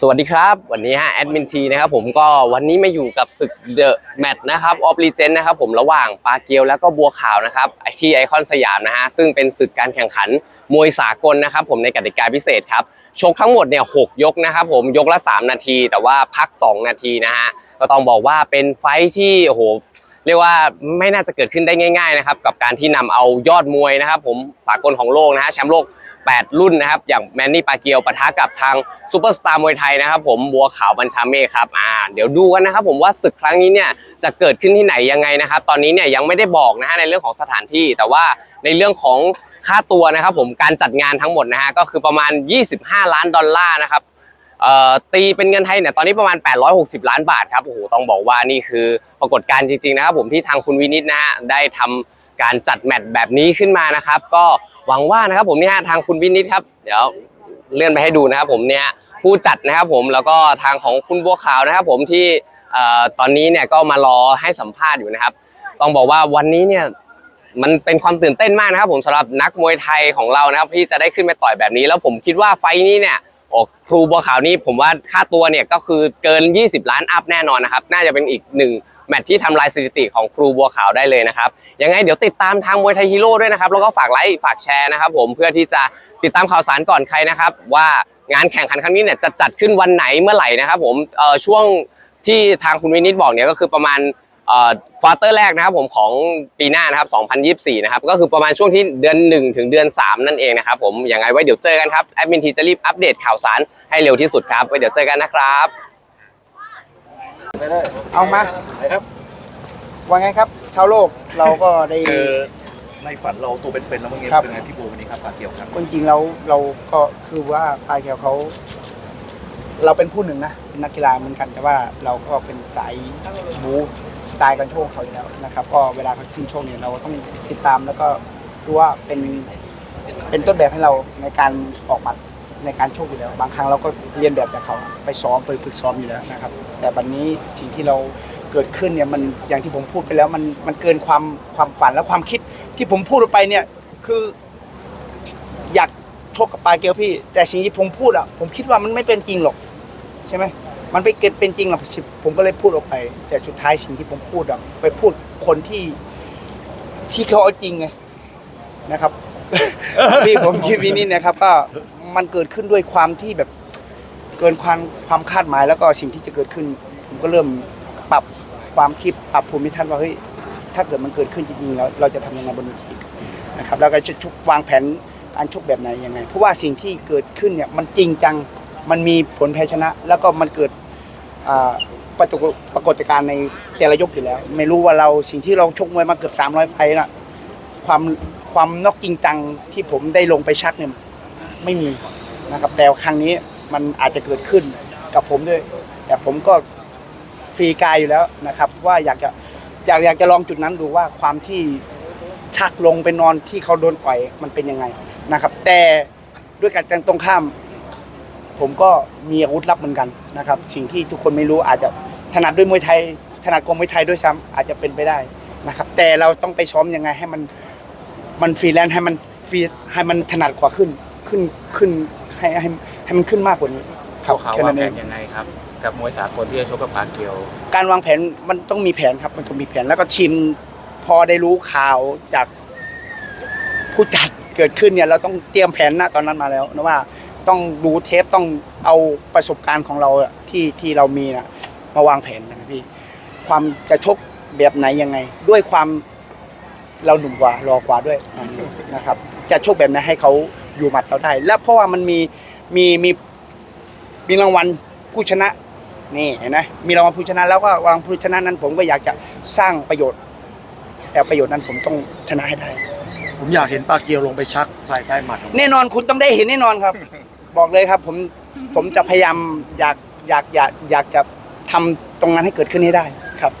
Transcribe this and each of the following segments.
สวัสดีครับ วันนี้ฮะแอดมินทีนะครับผมก็วันนี้มาอยู่กับศึกเดอะแมตช์นะครับออฟลีเจนนะครับผมระหว่างปาเกียวแล้วก็บัวขาวนะครับที่ไอคอนสยามนะฮะซึ่งเป็นศึกการแข่งขันมวยสากลนะครับผมในกติกาพิเศษครับชกทั้งหมดเนี่ยหกยกนะครับผมยกละ 3 นาที แต่ว่าพัก 2 นาทีนะฮะก็ต้องบอกว่าเป็นไฟท์ที่โอ้โห เรียกว่าไม่น่าจะเกิดขึ้นได้ง่ายๆนะครับกับการที่นำเอายอดมวยนะครับผมสากลของโลกนะฮะแชมป์โลก 8 รุ่นนะครับอย่างแมนนี่ปาเกียวปะทะกับทางซูเปอร์สตาร์มวยไทยนะครับผมบัวขาวบัญชาเมฆครับอ่าเดี๋ยวดูกันนะครับผมว่าศึกครั้งนี้เนี่ยจะเกิดขึ้นที่ไหนยังไงนะครับตอนนี้เนี่ยยังไม่ได้บอกนะฮะในเรื่องของสถานที่ แต่ว่าในเรื่องของค่าตัวนะครับผมการจัดงานทั้งหมดนะฮะก็คือประมาณ 25 ล้านดอลลาร์นะครับ ตีเป็นเงินไทยเนี่ยตอนนี้ประมาณ 860 ล้านบาทครับโอ้โหต้องบอกว่านี่คือปรากฏการณ์จริงๆนะครับผมที่ทางคุณวินิตนะฮะได้ทำการจัดแมตช์แบบนี้ขึ้นมานะครับ ก็หวังว่านะครับผมเนี่ยทางคุณวินิตครับ เดี๋ยวเลื่อนไปให้ดูนะครับผมเนี่ยผู้จัดนะครับผมแล้วก็ทางของคุณบัวขาวนะครับผมที่ตอนนี้เนี่ยก็มารอให้สัมภาษณ์อยู่นะครับ ต้องบอกว่าวันนี้เนี่ยมันเป็นความตื่นเต้นมากนะครับผมสำหรับนักมวยไทยของเรานะครับที่จะได้ขึ้นไปต่อยแบบนี้ แล้วผมคิดว่าไฟนี้เนี่ย โอ้ครูบัวขาวนี่ผมว่าค่าตัวเนี่ยก็คือเกิน 20 ล้านอัพแน่นอนนะครับ น่าจะเป็นอีกหนึ่งแมตช์ที่ทำลายสถิติของครูบัวขาวได้เลยนะครับ ยังไงเดี๋ยวติดตามทางมวยไทยฮีโร่ด้วยนะครับ แล้วก็ฝากไลค์ฝากแชร์นะครับผมเพื่อที่จะติดตามข่าวสารก่อนใครนะครับ ว่างานแข่งขันครั้งนี้เนี่ยจะจัดขึ้นวันไหนเมื่อไหร่นะครับผมเอ่อช่วงที่ทางคุณวินิตบอกเนี่ยก็คือประมาณ ควอเตอร์แรกนะครับผมของปีหน้านะครับ 2024 นะครับ ก็คือประมาณช่วงที่เดือน 1 ถึงเดือน 3 นั่นเองนะครับผมยังไงไว้เดี๋ยวเจอกันครับ แอดมินทีจะรีบอัปเดตข่าวสารให้เร็วที่สุดครับ ไว้เดี๋ยวเจอกันนะครับ เอามาว่าไงครับชาวโลกเราก็ได้ เจอในฝันเราตัวเป็นๆแล้วเมื่อกี้ครับ เป็นไงพี่โบวันนี้ครับปาเกียวครับ คนจริงเราเราก็คือว่าปลายแก้วเขา เราเป็นผู้หนึ่งนะเป็นนักกีฬาเหมือนกันแต่ว่าเราก็เป็นสายบู สไตล์การโชว์เขาอยู่แล้วนะครับ ก็เวลาเขาขึ้นโชว์เนี่ยเราต้องติดตามแล้วก็ดูว่าเป็นเป็นต้นแบบให้เราในการออกหมัดในการโชว์อยู่แล้ว บางครั้งเราก็เรียนแบบจากเขาไปซ้อมไปฝึกซ้อมอยู่แล้วนะครับ แต่วันนี้สิ่งที่เราเกิดขึ้นเนี่ยมันอย่างที่ผมพูดไปแล้วมันมันเกินความความฝันและความคิดที่ผมพูดไปเนี่ยคืออยากชกกับปลาเกลียวพี่ แต่สิ่งที่ผมพูดอะผมคิดว่ามันไม่เป็นจริงหรอกใช่ไหม มันไปเกิดเป็นจริงหรอกผมก็เลยพูดออกไป แต่สุดท้ายสิ่งที่ผมพูดอะไปพูดคนที่ที่เขาเอาจริงไงนะครับพี่ผมคิดวินิจนะครับ ก็มันเกิดขึ้นด้วยความที่แบบเกินความความคาดหมายแล้วก็สิ่งที่จะเกิดขึ้น ผมก็เริ่มปรับความคิดปรับภูมิทัศน์ว่าเฮ้ยถ้าเกิดมันเกิดขึ้นจริงๆแล้วเราจะทำยังไงบนเวทีนะครับแล้วก็จะชกวางแผนการชกแบบไหนยังไงเพราะว่าสิ่งที่เกิดขึ้นเนี่ยมันจริงจัง มันมีผลแพ้ชนะ แล้วก็มันเกิดปรากฏปรากฏการณ์ในแต่ละยกอยู่แล้ว ไม่รู้ว่าเราสิ่งที่เราชกมวยมาเกือบ 300 ไฟล์น่ะความความนอกจริงจังที่ผมได้ลงไปชักเนี่ยไม่มีนะครับแต่ครั้งนี้มันอาจจะเกิดขึ้นกับผมด้วย แต่ผมก็ฟรีกายอยู่แล้วนะครับ ว่าอยากจะอยากอยากจะลองจุดนั้นดูว่าความที่ชักลงไปนอนที่เขาโดนปล่อยมันเป็นยังไงนะครับ แต่ด้วยการตรงข้าม ผมก็มีอาวุธลับเหมือนกันนะครับสิ่งที่ทุกคนไม่รู้อาจจะถนัดด้วยมวยไทย ถนัดกองมวยไทยด้วยซ้ำอาจจะเป็นไปได้นะครับ แต่เราต้องไปซ้อมยังไงให้มันมันฟรีแลนซ์ให้มันฟรีให้มันถนัดกว่าขึ้นขึ้นขึ้นให้ให้ให้มันขึ้นมากกว่านี้ครับเขาแค่วานั้งนแผเองนยังไงครับ กับมวยสากลที่จะชกกับปาเกียว การวางแผนมันต้องมีแผนครับ มันต้องมีแผนแล้วก็ทีมพอได้รู้ข่าวจากผู้จัดเกิดขึ้นเนี่ยเราต้องเตรียมแผนนะตอนนั้นมาแล้วนะว่า ต้องดูเทปต้องเอาประสบการณ์ของเราอะที่ที่เรามีนะมาวางแผนนะพี่ความจะชกแบบไหนยังไง ด้วยความเราหนุ่มกว่ารอกว่าด้วยนะครับ จะชกแบบไหนให้เขาอยู่หมัดเราได้ แล้วเพราะว่ามันมีมีมีมีรางวัลผู้ชนะนี่เห็นไหมมีรางวัลผู้ชนะแล้วก็วางผู้ชนะนั้น ผมก็อยากจะสร้างประโยชน์ แต่ประโยชน์นั้นผมต้องชนะให้ได้ ผมอยากเห็นปาเกียวลงไปชักภายใต้หมัดของแน่นอนคุณต้องได้เห็นแน่นอนครับ บอกเลยครับผมผมจะพยายามอยากอยากอยากอยากจะทำตรงนั้นให้เกิดขึ้นให้ได้ครับ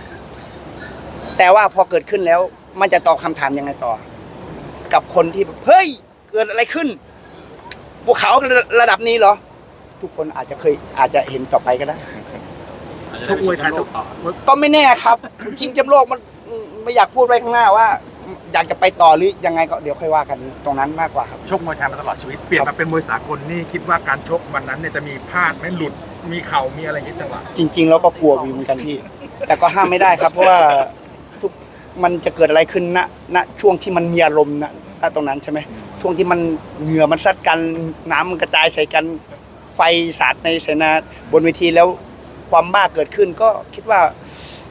แต่ว่าพอเกิดขึ้นแล้ว มันจะตอบคำถามยังไงต่อ กับคนที่แบบเฮ้ย เกิดอะไรขึ้นภูเขาระดับนี้เหรอ ทุกคนอาจจะเคยอาจจะเห็นต่อไปก็ได้ชกมวยไทยชกต่อ ก็ไม่แน่ครับ ชิงแชมป์โลกมันไม่อยากพูดไว้ข้างหน้าว่า อยากจะไปต่อหรือยังไงก็เดี๋ยวค่อยว่ากันตรงนั้นมากกว่าครับ ชกมวยไทยมาตลอดชีวิตเปลี่ยนมาเป็นมวยสากลนี่คิดว่าการชกวันนั้นเนี่ยจะมีพลาดไหมหลุดมีเข่ามีอะไรอย่างนี้จังหวะจริง ๆ แล้วก็กลัววิวเหมือนกันพี่ แต่ก็ห้ามไม่ได้ครับ เพราะว่าทุกมันจะเกิดอะไรขึ้นณณช่วงที่มันมีอารมณ์นะณตรงนั้นใช่ไหมช่วงที่มันเหงื่อมันซัดกันน้ำมันกระจายใส่กันไฟสาดในเสนาบนเวทีแล้วความบ้าเกิดขึ้นก็คิดว่า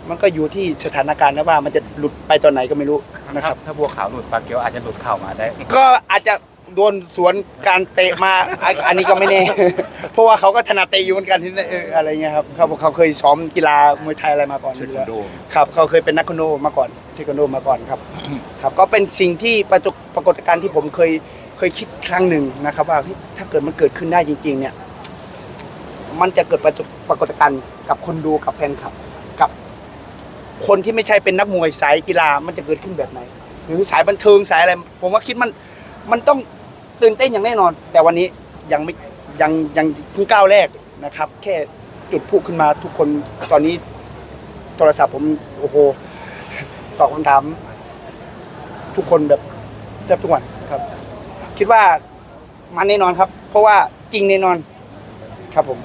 มันก็อยู่ที่สถานการณ์นะว่ามันจะหลุดไปตอนไหนก็ไม่รู้ นะครับ ถ้าบัวขาวหลุดปลาเกียวอาจจะหลุดเข่ามาได้ ก็อาจจะโดนสวนการเตะมาอะอันนี้ก็ไม่แน่ เพราะว่าเขาก็ถนัดเตะอยู่เหมือนกันที่เอออะไรเงี้ยครับเขาเขาเคยซ้อมกีฬามวยไทยอะไรมาก่อนอยู่แล้วครับเขาเคยเป็นนักคอนโดมาก่อนเทควันโดมาก่อนครับ ครับก็เป็นสิ่งที่ประจุปรากฏการณ์ที่ผมเคยเคยคิดครั้งหนึ่งนะครับ ว่าเฮ้ยถ้าเกิดมันเกิดขึ้นได้จริง ๆ เนี่ย มันจะเกิดประจุปรากฏการณ์กับคนดูกับแฟนคลับกับ คนที่ไม่ใช่เป็นนักมวยสายกีฬามันจะเกิดขึ้นแบบไหน หรือสายบันเทิงสายอะไร ผมว่าคิดมันมันต้องตื่นเต้นอย่างแน่นอน แต่วันนี้ยังไม่ยังยังเพิ่งก้าวแรกนะครับ แค่จุดพูขึ้นมาทุกคนตอนนี้โทรศัพท์ผมโอ้โหตอบคำถามทุกคนแบบแทบทุกวันครับ คิดว่ามันแน่นอนครับ เพราะว่าจริงแน่นอนครับผม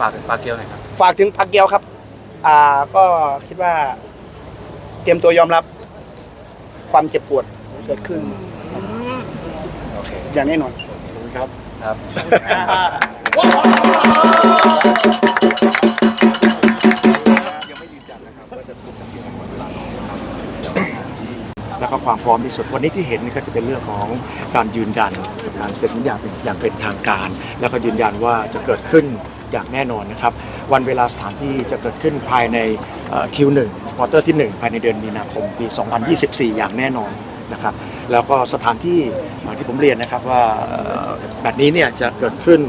ฝากถึงปลาเกียวหน่อยครับ ฝากถึงพักเกียวครับ อ่าก็คิดว่า เตรียมตัวยอมรับความเจ็บปวดเกิดขึ้นอย่างแน่นอน ครับ ครับแล้วก็ความพร้อมที่สุดวันนี้ที่เห็นนี่ก็จะเป็นเรื่องของการยืนยันการเซ็นสัญญาเป็นอย่างเป็นทางการ แล้วก็ยืนยันว่าจะเกิดขึ้น อย่างแน่นอนนะครับ วันเวลาสถานที่จะเกิดขึ้นภายในคิวหนึ่งควอเตอร์ที่ 1 ภายในเดือนมีนาคมปี 2024 อย่างแน่นอนนะครับแล้วก็สถานที่ที่ผมเรียนนะครับว่าแบบนี้เนี่ยจะเกิดขึ้น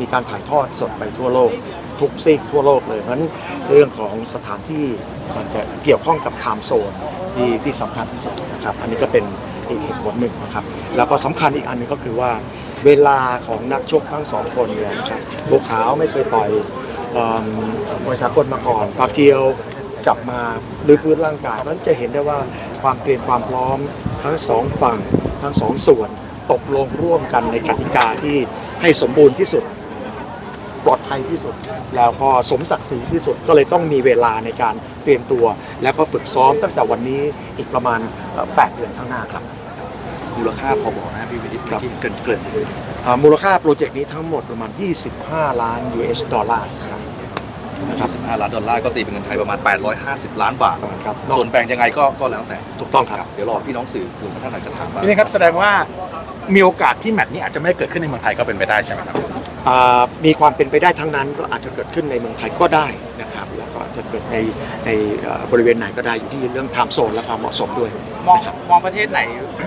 มีการถ่ายทอดสดไปทั่วโลก ทุกซีกทั่วโลกเลยเพราะฉะนั้นเรื่องของสถานที่มันจะเกี่ยวข้องกับไทม์โซนที่ที่สำคัญที่สุดนะครับอันนี้ก็เป็นอีกเหตุผลหนึ่งนะครับแล้วก็สำคัญอีกอันหนึงก็คือว่า เวลาของนักชกทั้งสองคนเนี่ยนะครับบัวขาวไม่เคยต่อยเอิ่มมวยสากลมาก่อนปาเกียวกลับมารื้อฟื้นร่างกายเพราะฉะนั้นจะเห็นได้ว่าความเตรียมความพร้อมทั้งสองฝั่งทั้งสองส่วนตกลงร่วมกันในกติกาที่ให้สมบูรณ์ที่สุด ปลอดภัยที่สุด แล้วก็สมศักดิ์ศรีที่สุดก็เลยต้องมีเวลาในการเตรียมตัว แล้วก็ฝึกซ้อมตั้งแต่วันนี้อีกประมาณเอ่อ8เดือนข้างหน้าครับ มูลค่าพอบอกนะพี่วินิตครับที่เกินเกินอ่ามูลค่าโปรเจกต์นี้ทั้งหมดประมาณ 25 ล้าน US ดอลลาร์ครับนะครับ15 ล้านดอลลาร์ก็ตีเป็นเงินไทยประมาณ 850 ล้านบาทครับส่วนแบ่งยังไงก็ก็แล้วแต่ถูกต้องครับ เดี๋ยวรอพี่น้องสื่อกลุ่มท่านไหนจะถามบ้างทีนี้ครับแสดงว่ามีโอกาสที่แมตช์นี้อาจจะไม่ได้เกิดขึ้นในเมืองไทยก็เป็นไปได้ใช่ไหมครับอ่ามีความเป็นไปได้ทั้งนั้นก็อาจจะเกิดขึ้นในเมืองไทยก็ได้นะครับ แล้วก็จะเกิดในในเอ่อบริเวณไหนก็ได้อยู่ที่เรื่องไทม์โซนและความเหมาะสมด้วย มองนะครับมองประเทศไหน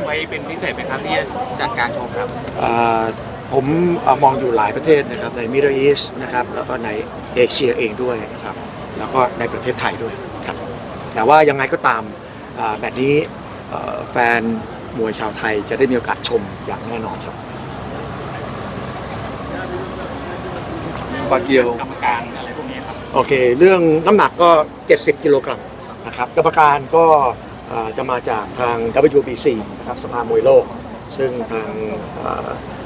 ไว้เป็นพิเศษไหมครับที่จะจัดการโชว์ครับ อ่าผมเอ่อมองอยู่หลายประเทศนะครับในมิดเดิลอีสนะครับแล้วก็ในเอเชียเองด้วยนะครับแล้วก็ในประเทศไทยด้วยครับแต่ว่ายังไงก็ตามอ่าแบบนี้เอ่อแฟนมวยชาวไทยจะได้มีโอกาสชมอย่างแน่นอนครับ ปลาเกียว กรรมการอะไรพวกนี้ครับ โอเค เรื่องน้ำหนักก็ 70 กิโลกรัมนะครับกรรมการก็เอ่อ จะมาจากทาง WBC นะครับสภามวยโลก ซึ่งทาง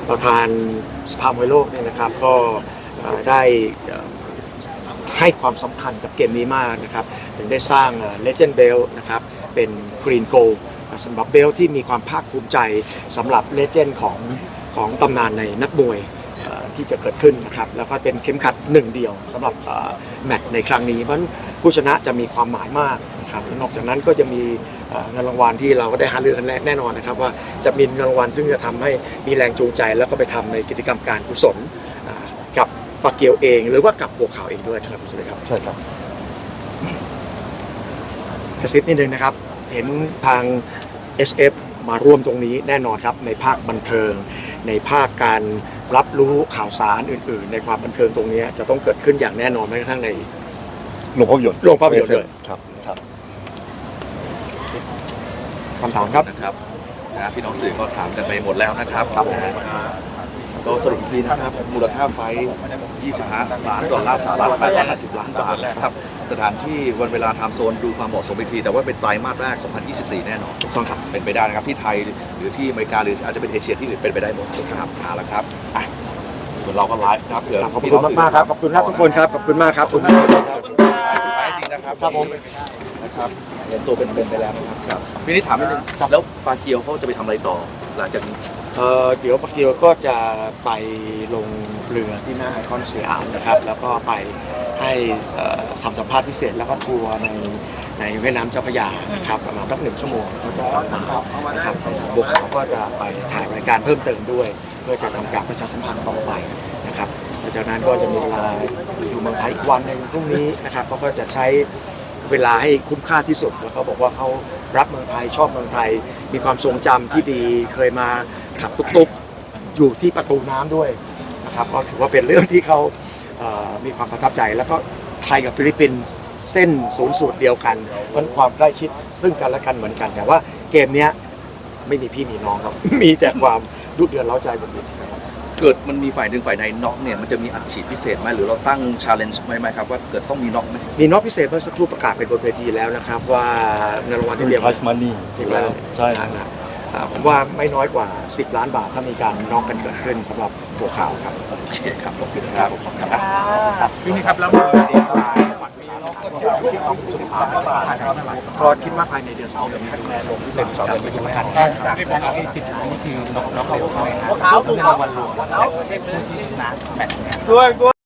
ประธานสภามวยโลกเนี่ยนะครับก็ได้ให้ความสำคัญกับเกมนี้มากนะครับถึงได้สร้าง Legend Belt นะครับเป็น Green Gold สำหรับเบลที่มีความภาคภูมิใจสำหรับเลเจนด์ของของตำนานในนักมวยที่จะเกิดขึ้นนะครับแล้วก็เป็นเข็มขัดหนึ่งเดียวสำหรับแมตช์ในครั้งนี้เพราะ ผู้ชนะจะมีความหมายมากนะครับนอกจากนั้นก็จะมีเงินรางวัลที่เราก็ได้หาเรื่องกันแน่นอนนะครับ ว่าจะมีเงินรางวัลซึ่งจะทำให้มีแรงจูงใจ แล้วก็ไปทำในกิจกรรมการกุศลกับปากเกียวเอง หรือว่ากับบัวข่าวเองด้วยครับสวัสดีครับใช่ครับกระซิบนิดนึงนะครับ เห็นทาง SF มาร่วมตรงนี้แน่นอนครับในภาคบันเทิง ในภาคการรับรู้ข่าวสารอื่น ๆ ในความบันเทิงตรงนี้จะต้องเกิดขึ้นอย่างแน่นอนแม้กระทั่งใน โรงภาพยนตร์โรงภาพยนตร์เลยครับครับคำถามครับนะครับนะพี่น้องสื่อก็ถามกันไปหมดแล้วนะครับนะฮะก็สรุปอีกทีนะครับ มูลค่าไฟท์25 ล้านดอลลาร์สหรัฐ850 ล้านบาทนะครับ สถานที่วันเวลาไทม์โซนดูความเหมาะสมอีกที แต่ว่าเป็นไตรมาสแรก 2024 แน่นอนถูกต้องครับ เป็นไปได้นะครับ ที่ไทยหรือที่อเมริกาหรืออาจจะเป็นเอเชียที่อื่นเป็นไปได้หมดนะครับเอาละครับอะส่วนเราก็ไลฟ์นะครับเผื่อขอบคุณมากๆครับ ขอบคุณครับทุกคนครับ ขอบคุณมากครับขอบคุณ นะครับครับผม นะครับเห็นตัวเป็นๆไปแล้วนะครับพี่นี่ถามนิดนึงแล้วปลาเกียวเขาจะไปทำอะไรต่อ หลังจากนี้ เอ่อเดี๋ยวปักเกียวก็จะไปลงเรือที่หน้าไอคอนสยามนะครับ แล้วก็ไปให้เอ่อทำสัมภาษณ์พิเศษแล้วก็ทัวร์ในในแม่น้ำเจ้าพระยานะครับประมาณสักหนึ่งชั่วโมงเขาจะออกมานะครับบวกเขาก็จะไปถ่ายรายการเพิ่มเติมด้วย เพื่อจะทำการประชาสัมพันธ์ต่อไปนะครับหลัง จากนั้นก็จะมีเวลาอยู่เมืองไทยอีกวันหนึ่งพรุ่งนี้นะครับเขาก็จะใช้เวลาให้คุ้มค่าที่สุดแล้วเขาบอกว่าเขารักเมืองไทยชอบเมืองไทย มีความทรงจำที่ดีเคยมาขับตุ๊กๆอยู่ที่ประตูน้ำด้วยนะครับก็ถือว่าเป็นเรื่องที่เขามีความประทับใจ แล้วก็ไทยกับฟิลิปปินส์เส้นศูนย์สูตรเดียวกันมันความใกล้ชิดซึ่งกันและกันเหมือนกันแต่ว่าเกมเนี้ยไม่มีพี่มีน้องครับ มีแต่ความดุเดือดเล้าใจบนเวที เกิดมันมีฝ่ายหนึ่งฝ่ายใดน็อกเนี่ยมันจะมีอัดฉีดพิเศษไหมหรือเราตั้งชาเลนจ์ไหมไหมครับว่าเกิดต้องมีน็อกไหมมีน็อกพิเศษเมื่อสักครู่ประกาศไปบนเวทีแล้วนะครับว่าในรางวัลที่เดียว Prize money อีกแล้วใช่นะอ่าผมว่าไม่น้อยกว่า 10 ล้านบาทถ้ามีการน็อกกันเกิดขึ้นสำหรับ บัวขาวครับโอเคครับขอบคุณครับพี่นี่ครับแล้วก็คิดว่าภายในเดือนสองเดือนนี้ดูแลลงเป็นสองเดือนเป็นประกันที่ผมเอาที่ติดท้ายนี่คือนกนกเขาใช่ไหมครับเป็นรางวัลรวมและผู้ที่ชนะแมตช์เนี้ย